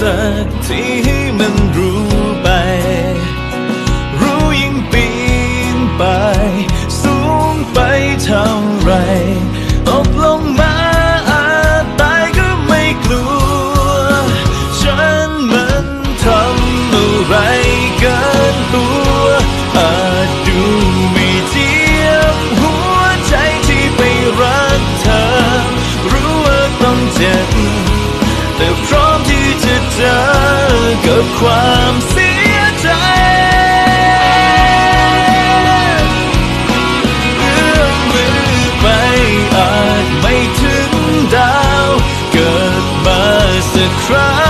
สักทีให้มันรู้ไป รู้ยิ่งปีนไป สูงไปเท่าไรตกลงมาอาจตายก็ไม่กลัว ฉันมันทำอะไรเกินตัวอาจดูไม่เทียมหัวใจที่ไปรักเธอ รู้ว่าต้องเจ็บแต่ กัความเสียใจเอื้อมมือไปอาจไม่ถึงดาว เกิดมาสักครั้ง